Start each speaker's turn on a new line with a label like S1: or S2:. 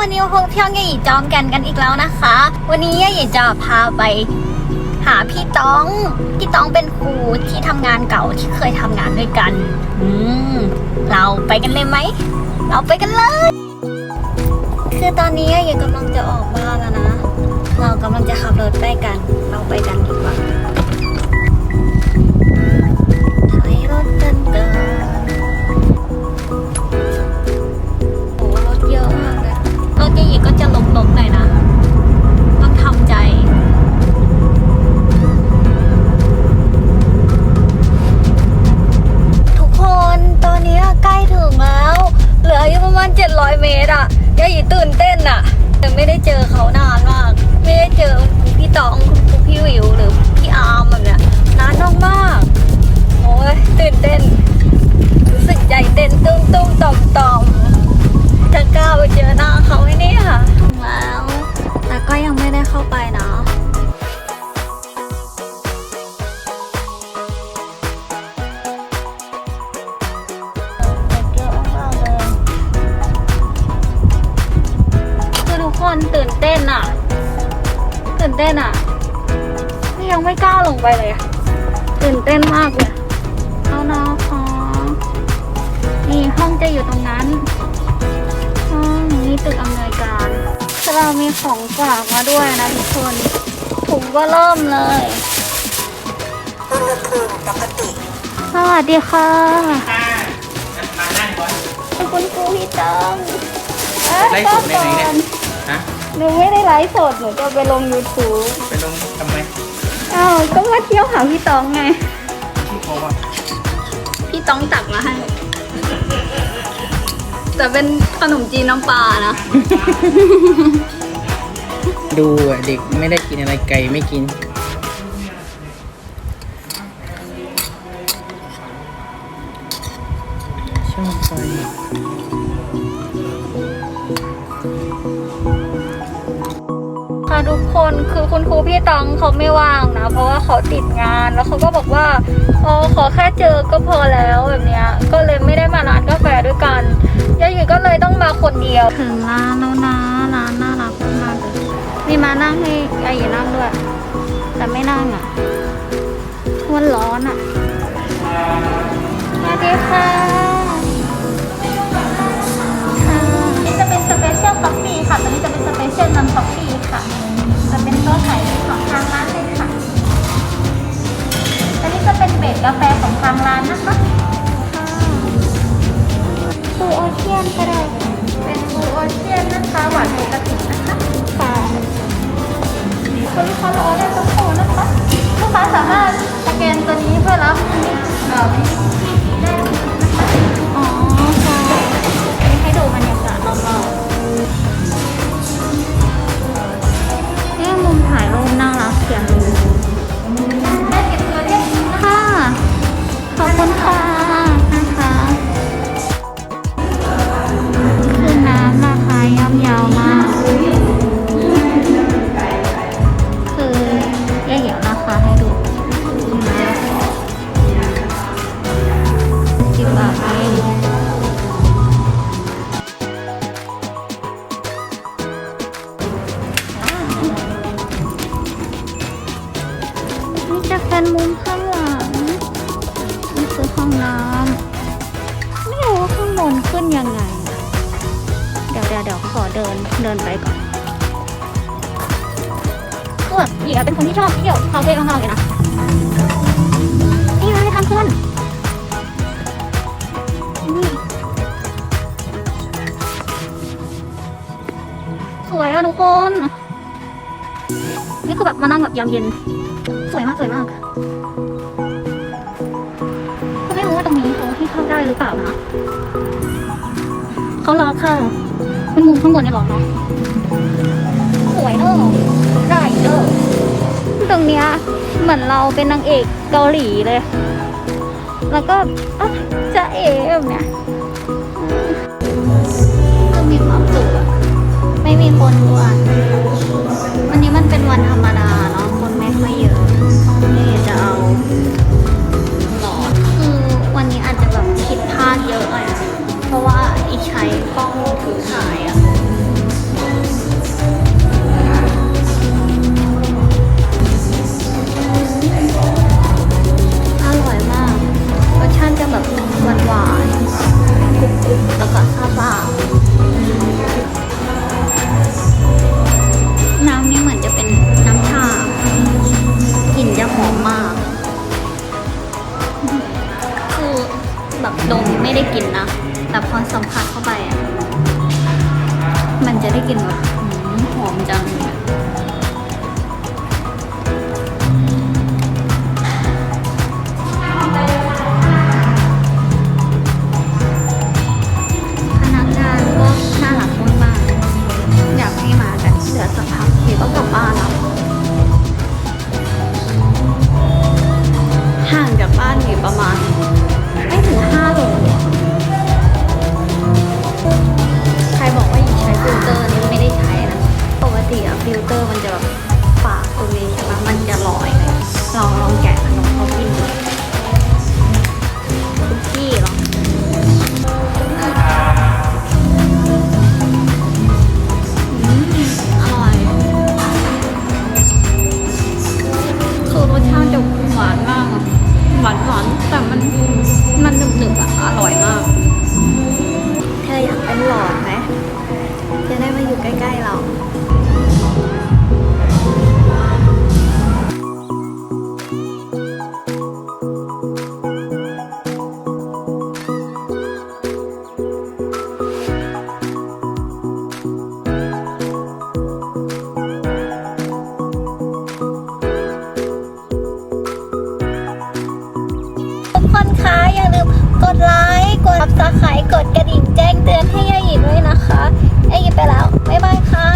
S1: วันนี้มาพบพี่ยองยายหยีจอมกันกันอีกแล้วนะคะ วันนี้ยายหยีจะพาไปหาพี่ต้อง พี่ต้องเป็นครูที่ทำงานเก่าที่เคยทำงานด้วยกัน อืมเราไปกันเลยไหม เราไปกันเลย คือตอนนี้ยายหยีกำลังจะออกบ้านแล้วนะ เรากำลังจะขับรถไปกัน เราไปกันดีกว่า คือทุกคนตื่นเต้นอะตื่นเต้นอะนี่ยังไม่กล้าลงไปเลยอะตื่นเต้นมากเลยเอานะคะนี่ห้องจะอยู่ตรงนั้นห้องนี่ตึกอำนวยการคือเรามีของฝากมาด้วยนะทุกคนถุงก็เริ่มเลย
S2: อุณหภูมิปกติ
S1: สวัสดีค่ะ
S3: ค่ะมานั่งก่อน
S1: เป็นคุณครูพี่ตังเอ้ย
S3: ไลฟ์สดในไหนเนี่ย ฮะ
S1: หนูไม่ได้ไลฟ์สดหนูจะไปลง YouTube
S3: ไปลงทำไม
S1: อ้าวก็มาเที่ยวหาพี่ตองไง
S3: ที่เขาว่า
S1: พี่ต้องตักมาให้ แต่เป็นขนมจีนน้ำปลานะ
S3: ดูอะเด็กไม่ได้กินอะไรไก่ไม่กินชอบไป
S1: ค่ะทุกคนคือคุณครูพี่ตองเขาไม่ว่างนะ เพราะว่าเขาติดงานแล้วเขาก็บอกว่าอ๋อขอแค่เจอก็พอแล้วแบบเนี้ยก็เลยไม่ได้มาร้านกาแฟด้วยกันยายหยีก็เลยต้องมาคนเดียว ถึงร้านแล้วนะร้านน่ารักมากเลยมีมานั่งให้ยายหยีนั่งด้วย แต่ไม่นั่งอะมันร้อนอะสวัสดีค่ะ
S4: กกาแฟของทางร้านนะคะ
S1: ปูโอเชียนก็ได้
S4: เป็นบูโอเชียนนะคะหวานปกตินะคะ บน
S1: ขึ้นยังไง เดี๋ยวเดี๋ยวเดี๋ยวขอเดินเดินไปก่อนคือแบบหญิงเป็นคนที่ชอบเที่ยวคาเฟ่มากๆเลยนะนี่เลยทางขึ้นนี่สวยอะทุกคน นี่คือแบบมานั่งแบบยามเย็น สวยมากสวยมากก็ไม่รู้ว่าตรงนี้เขาให้เข้าได้หรือเปล่านะ เขาล็อกค่ะเป็นมุมข้างบนเนี่ยหรอกเนาะสวยเนอะได้เนอะตรงเนี้ยเหมือนเราเป็นนางเอกเกาหลีเลย แล้วก็จะเอ๋แบบเนี้ยก็มีความสุขอะไม่มีคนด้วยวันนี้มันเป็นวันธรรมดา กลิ่นแบบหืมหอมจัง หนึบหนึบๆอะอร่อยมาก เธออยากเป็นหลอดไหมจะได้มาอยู่ใกล้ๆเราทุกคนคะอย่าลืม กดไลค์กดซับสไครต์กดกระดิ่งแจ้งเตือนให้ยาหยิบด้วยนะคะยาหยิบไปแล้ว บ๊ายบายค่ะ